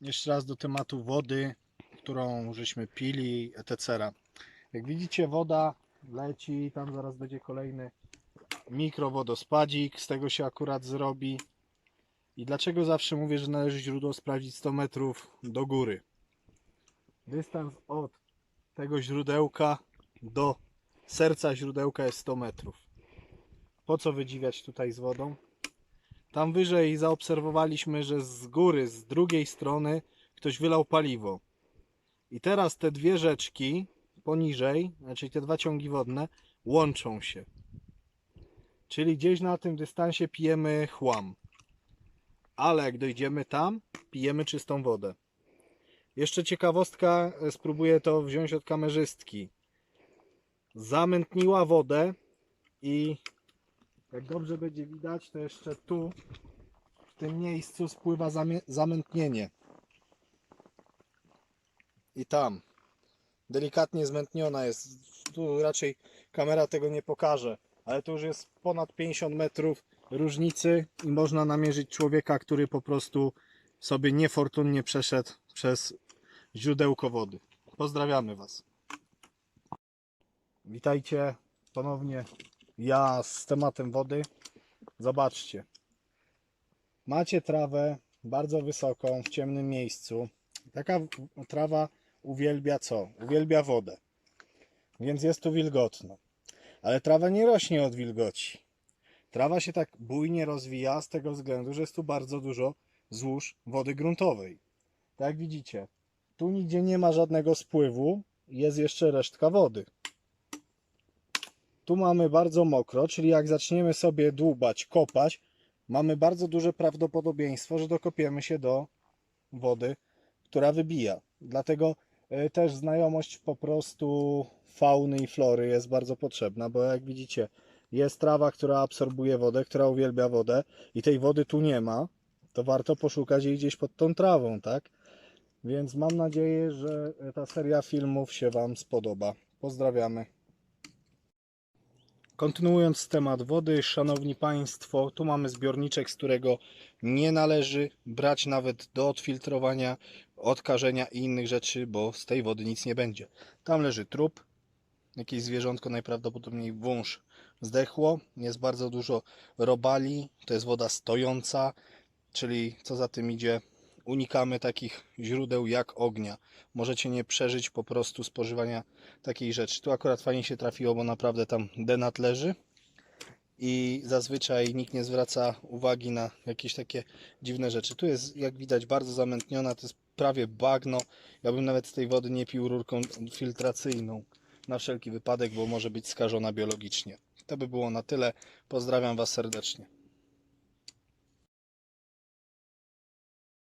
jeszcze raz do tematu wody, którą żeśmy pili, etc. Jak widzicie, woda leci, tam zaraz będzie kolejny mikrowodospadzik, z tego się akurat zrobi. I dlaczego zawsze mówię, że należy źródło sprawdzić 100 metrów do góry? Dystans od tego źródełka do serca źródełka jest 100 metrów. Po co wydziwiać tutaj z wodą? Tam wyżej zaobserwowaliśmy, że z góry, z drugiej strony ktoś wylał paliwo. I teraz te dwie rzeczki poniżej, znaczy te dwa ciągi wodne, łączą się. Czyli gdzieś na tym dystansie pijemy chłam. Ale jak dojdziemy tam, pijemy czystą wodę. Jeszcze ciekawostka, e, spróbuję to wziąć od kamerzystki. Zamętniła wodę i jak dobrze będzie widać, to jeszcze tu, w tym miejscu spływa zamętnienie. I tam. Delikatnie zmętniona jest. Tu raczej kamera tego nie pokaże, ale to już jest ponad 50 metrów różnicy i można namierzyć człowieka, który po prostu sobie niefortunnie przeszedł przez źródełko wody. Pozdrawiamy Was. Witajcie ponownie ja z tematem wody. Zobaczcie. Macie trawę bardzo wysoką w ciemnym miejscu. Taka trawa uwielbia co? Uwielbia wodę. Więc jest tu wilgotno. Ale trawa nie rośnie od wilgoci. Trawa się tak bujnie rozwija z tego względu, że jest tu bardzo dużo złóż wody gruntowej. Tak jak widzicie, tu nigdzie nie ma żadnego spływu, jest jeszcze resztka wody. Tu mamy bardzo mokro, czyli jak zaczniemy sobie dłubać, kopać, mamy bardzo duże prawdopodobieństwo, że dokopiemy się do wody, która wybija. Dlatego y, też znajomość po prostu fauny i flory jest bardzo potrzebna, bo jak widzicie, jest trawa, która absorbuje wodę, która uwielbia wodę i tej wody tu nie ma, to warto poszukać jej gdzieś pod tą trawą, tak? Więc mam nadzieję, że ta seria filmów się Wam spodoba. Pozdrawiamy. Kontynuując temat wody, szanowni Państwo, tu mamy zbiorniczek, z którego nie należy brać nawet do odfiltrowania, odkażenia i innych rzeczy, bo z tej wody nic nie będzie. Tam leży trup, jakieś zwierzątko, najprawdopodobniej wąż zdechło, jest bardzo dużo robali, to jest woda stojąca, czyli co za tym idzie, unikamy takich źródeł jak ognia. Możecie nie przeżyć po prostu spożywania takiej rzeczy. Tu akurat fajnie się trafiło, bo naprawdę tam denat leży i zazwyczaj nikt nie zwraca uwagi na jakieś takie dziwne rzeczy. Tu jest jak widać bardzo zamętniona, to jest prawie bagno. Ja bym nawet z tej wody nie pił rurką filtracyjną na wszelki wypadek, bo może być skażona biologicznie. To by było na tyle. Pozdrawiam Was serdecznie.